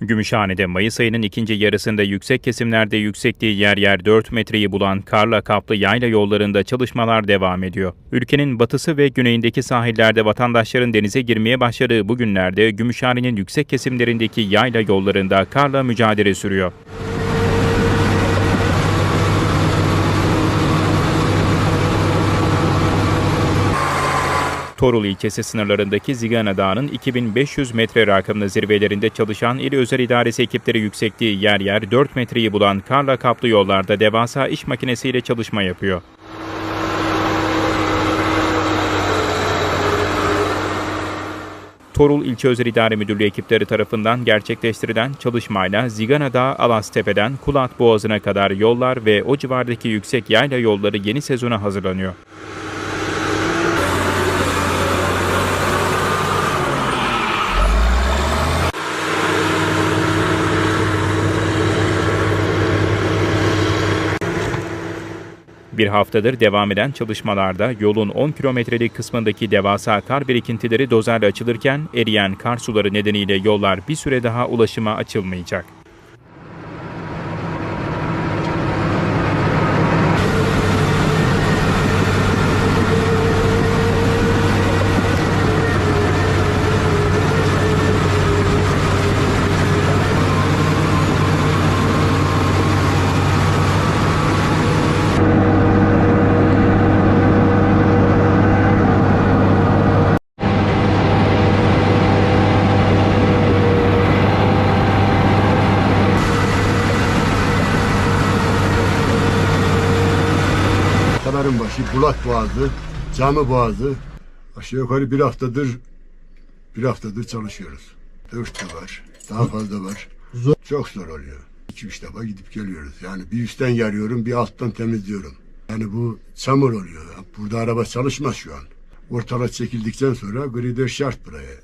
Gümüşhane'de Mayıs ayının ikinci yarısında yüksek kesimlerde yüksekliği yer yer 4 metreyi bulan karla kaplı yayla yollarında çalışmalar devam ediyor. Ülkenin batısı ve güneyindeki sahillerde vatandaşların denize girmeye başladığı bu günlerde Gümüşhane'nin yüksek kesimlerindeki yayla yollarında karla mücadele sürüyor. Torul ilçesi sınırlarındaki Zigana Dağı'nın 2500 metre rakımlı zirvelerinde çalışan İl Özel İdaresi ekipleri yüksekliği yer yer 4 metreyi bulan karla kaplı yollarda devasa iş makinesiyle çalışma yapıyor. Torul İlçe Özel İdare Müdürlüğü ekipleri tarafından gerçekleştirilen çalışmayla Zigana Dağı Alastepe'den Kulat Boğazı'na kadar yollar ve o civardaki yüksek yayla yolları yeni sezona hazırlanıyor. Bir haftadır devam eden çalışmalarda yolun 10 kilometrelik kısmındaki devasa kar birikintileri dozerle açılırken eriyen kar suları nedeniyle yollar bir süre daha ulaşıma açılmayacak. Pınar'ın başı, Bulat Boğazı, Cami Boğazı. Aşağı yukarı bir haftadır bir haftadır çalışıyoruz. Dört de var, daha fazla var. Çok zor oluyor. İki üç defa gidip geliyoruz. Yani bir üstten yarıyorum, bir alttan temizliyorum. Yani bu çamur oluyor. Burada araba çalışmaz şu an. Ortalık çekildikten sonra grider şart buraya.